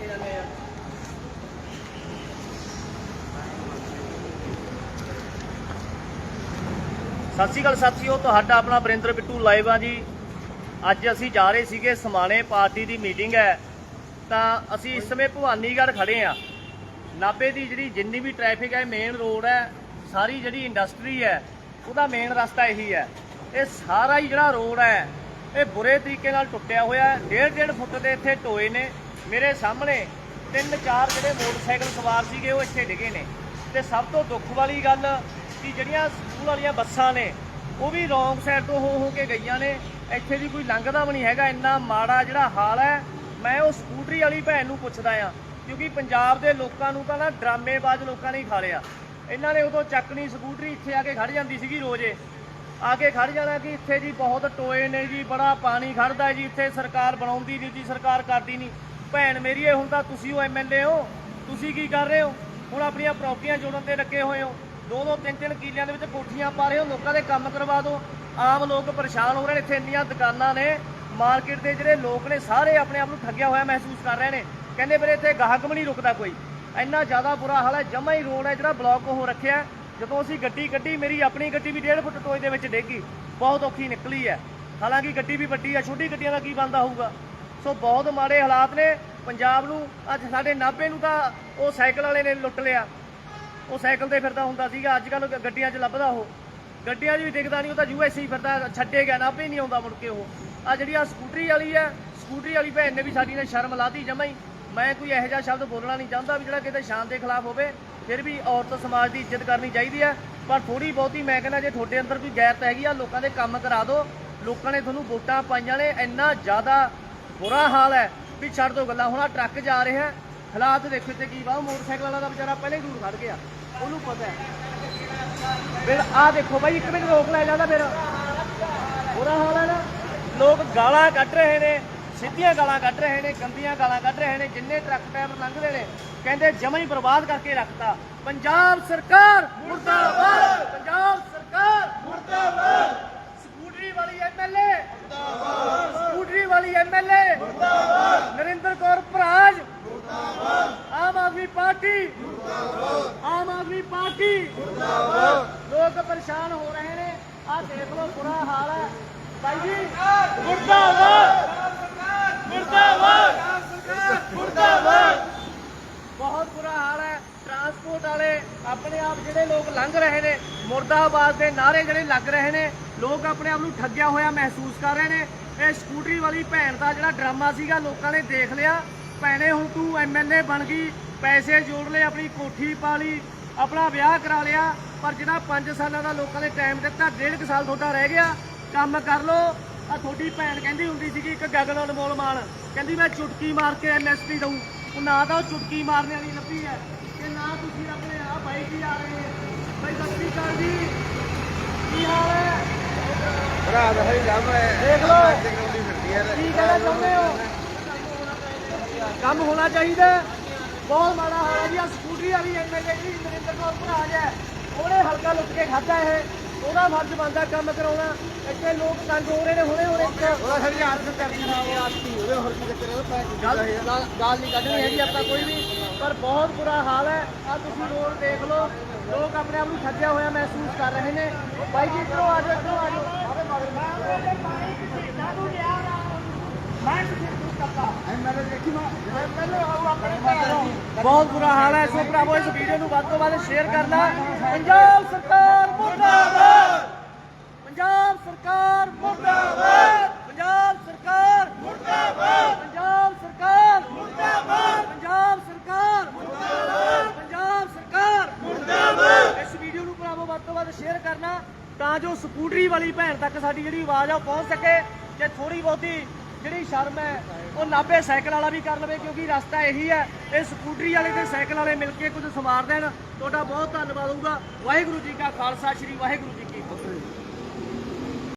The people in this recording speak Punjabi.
ਕੇ ਜਾਂਦੇ ਆ। ਸਤਿ ਸ਼੍ਰੀ ਅਕਾਲ ਸਾਥੀਓ, ਤੁਹਾਡਾ ਆਪਣਾ ਬਰਿੰਦਰ ਬਿੱਟੂ ਲਾਈਵ ਆ ਜੀ। ਅੱਜ ਅਸੀਂ ਜਾ ਰਹੇ ਸੀਗੇ ਸਮਾਣੇ ਪਾਰਟੀ ਦੀ ਮੀਟਿੰਗ ਹੈ। ਤਾਂ ਅਸੀਂ ਇਸ ਸਮੇਂ ਭਵਾਨੀਗੜ੍ਹ ਖੜੇ ਆ ਨਾਬੇ ਦੀ ਜਿਹੜੀ ਜਿੰਨੀ ਵੀ ਟ੍ਰੈਫਿਕ ਹੈ ਮੇਨ ਰੋਡ ਹੈ, ਸਾਰੀ ਜਿਹੜੀ ਇੰਡਸਟਰੀ ਹੈ, ਉਹਦਾ ਮੇਨ ਰਸਤਾ ਇਹੀ ਹੈ। ਇਹ ਸਾਰਾ ਹੀ ਜਿਹੜਾ ਰੋਡ ਹੈ, ਇਹ ਬੁਰੇ ਤਰੀਕੇ ਨਾਲ ਟੁੱਟਿਆ ਹੋਇਆ ਹੈ। 1.5 1.5 ਫੁੱਟ ਦੇ ਇੱਥੇ ਟੋਏ ਨੇ। ਮੇਰੇ ਸਾਹਮਣੇ ਤਿੰਨ ਚਾਰ ਜਿਹੜੇ ਮੋਟਰਸਾਈਕਲ ਸਵਾਰ ਸੀਗੇ, ਉਹ ਇੱਥੇ ਡਿੱਗੇ ਨੇ। ਤੇ ਸਭ ਤੋਂ ਦੁੱਖ ਵਾਲੀ ਗੱਲ ਕਿ ਜਿਹੜੀਆਂ ਸਕੂਲ ਵਾਲੀਆਂ ਬੱਸਾਂ ਨੇ, ਉਹ ਵੀ ਰੋਂਗ ਸਾਈਡ ਤੋਂ ਹੋ ਹੋ ਕੇ ਗਈਆਂ ਨੇ। ਇੱਥੇ ਦੀ ਕੋਈ ਲੰਘਦਾ ਵੀ ਨਹੀਂ ਹੈਗਾ, ਇੰਨਾ ਮਾੜਾ ਜਿਹੜਾ ਹਾਲ ਹੈ। ਮੈਂ ਉਹ ਸਕੂਟਰੀ ਵਾਲੀ ਭੈਣ ਨੂੰ ਪੁੱਛਦਾ ਆ ਕਿਉਂਕਿ ਪੰਜਾਬ ਦੇ ਲੋਕਾਂ ਨੂੰ ਤਾਂ ਨਾ ਡਰਾਮੇਬਾਜ਼ ਲੋਕਾਂ ਨੇ ਹੀ ਖਾ ਲਿਆ। ਇਹਨਾਂ ਨੇ ਉਦੋਂ ਚੱਕਣੀ ਸਕੂਟਰੀ, ਇੱਥੇ ਆ ਕੇ ਖੜ ਜਾਂਦੀ ਸੀਗੀ ਰੋਜ਼ੇ ਆ ਕੇ ਖੜ ਜਾਣਾ ਕਿ ਇੱਥੇ ਜੀ ਬਹੁਤ ਟੋਏ ਨੇ ਜੀ, ਬੜਾ ਪਾਣੀ ਖੜਦਾ ਜੀ, ਇੱਥੇ ਸਰਕਾਰ ਬਣਾਉਂਦੀ ਨਹੀਂ ਜੀ, ਸਰਕਾਰ ਕਰਦੀ ਨਹੀਂ। ਭੈਣ ਮੇਰੀ ਇਹ ਹੁੰਦਾ, ਤੁਸੀਂ ਉਹ ਐਮਐਲਏ ਹੋ, ਤੁਸੀਂ ਕੀ ਕਰ ਰਹੇ ਹੋ? ਹੁਣ ਆਪਣੀਆਂ ਪ੍ਰਾਪਰਟੀਆਂ ਜੋੜਨ ਤੇ ਲੱਗੇ ਹੋਏ ਹੋ। ਦੋ ਦੋ, ਤਿੰਨ ਤਿੰਨ ਕਿੱਲਿਆਂ ਦੇ ਵਿੱਚ ਕੋਠੀਆਂ ਪਾ ਰਹੇ ਹੋ, ਲੋਕਾਂ ਦੇ ਕੰਮ ਕਰਵਾ ਦਿਓ। ਆਮ ਲੋਕ ਪਰੇਸ਼ਾਨ ਹੋ ਰਹੇ ਨੇ, ਇੱਥੇ ਇੰਨੀਆਂ ਦੁਕਾਨਾਂ ਨੇ, ਮਾਰਕੀਟ ਦੇ ਜਿਹੜੇ ਲੋਕ ਨੇ, ਸਾਰੇ ਆਪਣੇ ਆਪ ਨੂੰ ਠੱਗਿਆ ਹੋਇਆ ਮਹਿਸੂਸ ਕਰ ਰਹੇ ਨੇ। ਕਹਿੰਦੇ ਵੀਰੇ, ਇੱਥੇ ਗਾਹਕ ਵੀ ਨਹੀਂ ਰੁਕਦਾ ਕੋਈ। ਇੰਨਾ ਜ਼ਿਆਦਾ ਬੁਰਾ ਹਾਲ ਹੈ, ਜਮਾ ਹੀ ਰੋਡ ਹੈ, ਜਿਹੜਾ ਬਲੌਕ ਹੋ ਰੱਖਿਆ ਜਦੋਂ ਅਸੀਂ ਗੱਡੀ ਕੱਢੀ, ਮੇਰੀ ਆਪਣੀ ਗੱਡੀ ਵੀ 1.5 ਫੁੱਟ ਟੋਏ ਦੇ ਵਿੱਚ ਡੇਗੀ ਬਹੁਤ ਔਖੀ ਨਿਕਲੀ ਹੈ। ਹਾਲਾਂਕਿ ਗੱਡੀ ਵੀ ਵੱਡੀ ਹੈ, ਛੋਟੀ ਗੱਡੀਆਂ ਦਾ ਕੀ ਬੰਦਾ ਹੋਊਗਾ? ਸੋ ਬਹੁਤ ਮਾੜੇ ਹਾਲਾਤ ਨੇ। ਪੰਜਾਬ ਨੂੰ ਅੱਜ ਸਾਡੇ ਨਾਭੇ ਨੂੰ ਤਾਂ ਉਹ ਸਾਈਕਲ ਵਾਲੇ ਨੇ ਲੁੱਟ ਲਿਆ। ਉਹ ਸਾਈਕਲ ਤੇ ਫਿਰਦਾ ਹੁੰਦਾ ਸੀਗਾ। ਅੱਜ ਕੱਲ ਗੱਡੀਆਂ 'ਚ ਲੱਭਦਾ ਉਹ। ਗੱਡੀਆਂ 'ਚ ਵੀ ਦਿਖਦਾ ਨਹੀਂ, ਉਹ ਤਾਂ ਯੂਐਸਏ ਫਿਰਦਾ, ਛੱਡੇ ਗਿਆ, ਨਾਭੇ ਨਹੀਂ ਆਉਂਦਾ ਮੁੜ ਕੇ ਉਹ। ਆ ਜਿਹੜੀ ਆ ਸਕੂਟਰੀ ਵਾਲੀ ਆ ਸਕੂਟਰੀ ਵਾਲੀ ਭੈਣ ਨੇ ਵੀ ਸਾਡੀ ਨੇ ਸ਼ਰਮ ਲਾਤੀ ਜਮਾਂ ਹੀ। ਮੈਂ ਕੋਈ ਇਹੋ ਜਿਹਾ ਸ਼ਬਦ ਬੋਲਣਾ ਨਹੀਂ ਚਾਹੁੰਦਾ ਵੀ ਜਿਹੜਾ ਕਿਤੇ ਸ਼ਾਨ ਦੇ ਖਿਲਾਫ ਹੋਵੇ, ਫਿਰ ਵੀ ਔਰਤ ਸਮਾਜ ਦੀ ਇੱਜ਼ਤ ਕਰਨੀ ਚਾਹੀਦੀ ਹੈ। ਪਰ ਥੋੜੀ ਬਹੁਤੀ ਮੈਂ ਕਹਿੰਦਾ, ਜੇ ਤੁਹਾਡੇ ਅੰਦਰ ਕੋਈ ਗੈਰਤ ਹੈਗੀ ਆ, ਲੋਕਾਂ ਦੇ ਕੰਮ ਕਰਾ ਦਿਓ। ਲੋਕਾਂ ਨੇ ਤੁਹਾਨੂੰ ਵੋਟਾਂ ਪਾਈਆਂ ਨੇ, ਇੰਨਾ ਜ਼ਿਆਦਾ ਬੁਰਾ ਹਾਲ ਹੈ ਵੀ ਛੱਡ ਦੋ ਗੱਲਾਂ, ਹੁਣ ਆ ਟਰੱਕ ਜਾ ਰਿਹਾ ਹਾਲਾਤ ਦੇਖੋ ਤੇ ਕੀ ਵਾ, ਉਹ ਮੋਟਰਸਾਈਕਲ ਵਾਲਾ ਦਾ ਵਿਚਾਰਾ ਪਹਿਲੇ ਹੀ ਦੂਰ ਖੜ ਗਿਆ। ਉਹਨੂੰ ਪਤਾ ਹੈ। ਫਿਰ ਆ ਦੇਖੋ ਬਾਈ, ਇੱਕ ਮਿੰਟ ਰੋਕ ਲੈ ਜਾਂਦਾ ਫਿਰ। ਬੁਰਾ ਹਾਲ ਹੈ ਨਾ। ਲੋਕ ਗਾਲਾਂ ਕੱਢ ਰਹੇ ਨੇ, ਸਿੱਧੀਆਂ ਗਾਲਾਂ ਕੱਢ ਰਹੇ ਨੇ, ਗੰਦੀਆਂ ਗਾਲਾਂ ਕੱਢ ਰਹੇ ਨੇ, ਜਿੰਨੇ ਟਰੱਕ ਟਾਇਰ ਲੰਘਦੇ ਨੇ, ਕਹਿੰਦੇ ਜਮਾ ਹੀ ਬਰਬਾਦ ਕਰਕੇ ਰੱਖਤਾ। ਪੰਜਾਬ ਸਰਕਾਰ ਮੁਰਦਾਬਾਦ! ਪੰਜਾਬ ਸਰਕਾਰ ਮੁਰਦਾਬਾਦ ਸਕੂਟਰੀ ਵਾਲੀ ਐਮਐਲਏ ਮੁਰਦਾਬਾਦ ਸਕੂਟਰੀ ਵਾਲੀ ਐਮਐਲਏ ਮੁਰਦਾਬਾਦ ਨਰਿੰਦਰ ਕੌਰ ਭਰਾਜ ਮੁਰਦਾਬਾਦ ਆਮ ਆਦਮੀ ਪਾਰਟੀ। ਮੁਰਦਾਬਾਦ ਆਮ ਆਦਮੀ ਪਾਰਟੀ। ਮੁਰਦਾਬਾਦ ਲੋਕ ਪਰੇਸ਼ਾਨ ਹੋ ਰਹੇ ਨੇ। ਆਹ ਦੇਖ ਲਓ, ਬੁਰਾ ਹਾਲ ਹੈ। ਭਾਈ ਜੀ, ਮੁਰਦਾਬਾਦ। ਮੁਰਦਾਬਾਦ। ਮੁਰਦਾਬਾਦ। ਬਹੁਤ ਬੁਰਾ ਹਾਲ ਹੈ। ਟਰਾਂਸਪੋਰਟ ਵਾਲੇ ਆਪਣੇ ਆਪ ਜਿਹੜੇ ਲੋਕ ਲੰਘ ਰਹੇ ਨੇ, ਮੁਰਦਾਬਾਦ ਦੇ ਨਾਰੇ ਜਿਹੜੇ ਲੱਗ ਰਹੇ ਨੇ, ਲੋਕ ਆਪਣੇ ਆਪ ਨੂੰ ਠੱਗਿਆ ਹੋਇਆ ਮਹਿਸੂਸ ਕਰ ਰਹੇ ਨੇ। ਇਹ ਸਕੂਟਰੀ ਵਾਲੀ ਭੈਣ ਦਾ ਜਿਹੜਾ ਡਰਾਮਾ ਸੀਗਾ, ਲੋਕਾਂ ਨੇ ਦੇਖ ਲਿਆ। ਭੈਣੇ, ਹੁਣ ਤੂੰ ਐਮਐਲਏ ਬਣ ਗਈ। ਪੈਸੇ ਜੋੜ ਲਏ ਆਪਣੀ ਕੋਠੀ ਪਾ ਲਈ ਆਪਣਾ ਵਿਆਹ ਕਰਾ ਲਿਆ ਪਰ ਜਿਹੜਾ 5 ਸਾਲਾਂ ਦਾ ਲੋਕਾਂ ਨੇ ਟਾਈਮ ਦਿੱਤਾ ਡੇਢ ਕੁ ਸਾਲ ਤੁਹਾਡਾ ਰਹਿ ਗਿਆ ਕੰਮ ਕਰ ਲੋ ਆ ਤੁਹਾਡੀ ਭੈਣ ਕਹਿੰਦੀ ਹੁੰਦੀ ਸੀਗੀ ਇੱਕ ਗਗਨ ਅਨਮੋਲ ਮਾਨ ਕਹਿੰਦੀ ਮੈਂ ਚੁਟਕੀ ਮਾਰ ਕੇ ਐਮਐਸਪੀ ਦਊ। ਉਹ ਨਾ ਤਾਂ ਉਹ ਚੁਟਕੀ ਮਾਰਨੇ ਵਾਲੀ ਲੱਭੀ ਹੈ ਤੇ ਨਾ ਤੁਸੀਂ ਆਪਣੇ ਆ ਬਾਈ ਜੀ ਆ ਰਹੇ ਬਾਈ ਸਤਿ ਸ਼੍ਰੀ ਜੀ। ਕੀ ਹਾਲ ਹੈ? ਭਰਾ ਦਾ ਹੀ ਕੰਮ ਹੈ। ਦੇਖ ਲਓ। ਹੈ। ਕੀ ਕਹਿਣਾ ਚਾਹੁੰਦੇ ਹੋ? ਕੰਮ ਹੋਣਾ ਚਾਹੀਦਾ। ਬਹੁਤ ਮਾੜਾ ਹਾਲ ਹੈ ਜੀ। ਆ ਸਕੂਟਰੀ ਵਾਲੀ ਐਮਐਲਏ ਜੀ ਨਰਿੰਦਰ ਕੌਰ ਭਰਾਜ ਹੈ ਉਹਨੇ ਹਲਕਾ ਲੁੱਟ ਕੇ ਖਾਦਾ ਇਹ। ਉਹਦਾ ਫਰਜ਼ ਬਣਦਾ ਕੰਮ ਕਰਾਉਣਾ। ਇੱਥੇ ਲੋਕ ਤੰਗ ਹੋ ਰਹੇ ਨੇ ਹੁਣੇ ਹੁਣੇ ਇੱਕ। ਉਹਦਾ ਸਰ ਯਾਰ ਤੇ ਕਰਦੀ ਨਾ ਉਹ ਆਤੀ ਉਹਦੇ ਹੋਰ ਕੀ ਚੱਕਰ ਹੈ ਪੈ ਗੱਲ ਨਹੀਂ ਕੱਢਣੀ ਹੈਗੀ ਆਪਾਂ ਕੋਈ ਵੀ ਪਰ ਬਹੁਤ ਬੁਰਾ ਹਾਲ ਹੈ। ਆ ਤੁਸੀਂ ਰੋਡ ਦੇਖ ਲਓ। ਲੋਕ ਆਪਣੇ ਆਪ ਨੂੰ ਠੱਗਿਆ ਹੋਇਆ ਮਹਿਸੂਸ ਕਰ ਰਹੇ ਨੇ। ਬਾਈ ਜੀ ਇੱਧਰੋਂ ਆ ਜਾਓ ਇੱਧਰੋਂ ਆ ਜਾਓ। ਮੈਂ ਦੂਰ ਕਰਤਾ ਐਮਐਲਏ ਦੇਖੀ ਮਾ। ਬਹੁਤ ਬੁਰਾ ਹਾਲ ਹੈ। ਸੋ ਭਰਾਵੋ, ਇਸ ਵੀਡੀਓ ਨੂੰ ਵੱਧ ਤੋਂ ਵੱਧ ਸ਼ੇਅਰ ਕਰਨਾ ਪੰਜਾਬ ਸਰਕਾਰ ਮੁਰਦਾਬਾਦ। ਪੰਜਾਬ ਸਰਕਾਰ ਮੁਰਦਾਬਾਦ। ਪੰਜਾਬ ਸਰਕਾਰ ਮੁਰਦਾਬਾਦ। ਪੰਜਾਬ ਸਰਕਾਰ ਮੁਰਦਾਬਾਦ। ਪੰਜਾਬ ਸਰਕਾਰ ਮੁਰਦਾਬਾਦ। ਪੰਜਾਬ ਸਰਕਾਰ ਮੁਰਦਾਬਾਦ। ਇਸ ਵੀਡੀਓ ਨੂੰ ਭਰਾਵੋ, ਵੱਧ ਤੋਂ ਵੱਧ ਸ਼ੇਅਰ ਕਰਨਾ ਤਾਂ ਜੋ ਸਕੂਟਰੀ ਵਾਲੀ ਭੈਣ ਤੱਕ ਸਾਡੀ ਜਿਹੜੀ ਆਵਾਜ਼ ਆ ਉਹ ਪਹੁੰਚ ਸਕੇ। ਜੇ ਥੋੜੀ ਬਹੁਤੀ ਜਿਹੜੀ ਸ਼ਰਮ ਹੈ, ਉਹ ਨਾਭੇ ਸਾਈਕਲ ਵਾਲਾ ਵੀ ਕਰ ਲਵੇ, ਕਿਉਂਕਿ ਰਸਤਾ ਇਹੀ ਹੈ, ਇਹ ਸਕੂਟਰੀ ਵਾਲੇ ਤੇ ਸਾਈਕਲ ਵਾਲੇ ਮਿਲ ਕੇ ਕੁਝ ਸਮਾਰ ਦੇਣ। ਤੁਹਾਡਾ ਬਹੁਤ ਧੰਨਵਾਦ ਹੋਊਗਾ। ਵਾਹਿਗੁਰੂ ਜੀ ਕਾ ਖਾਲਸਾ, ਸ੍ਰੀ ਵਾਹਿਗੁਰੂ ਜੀ ਕੀ ਫਤਿਹ।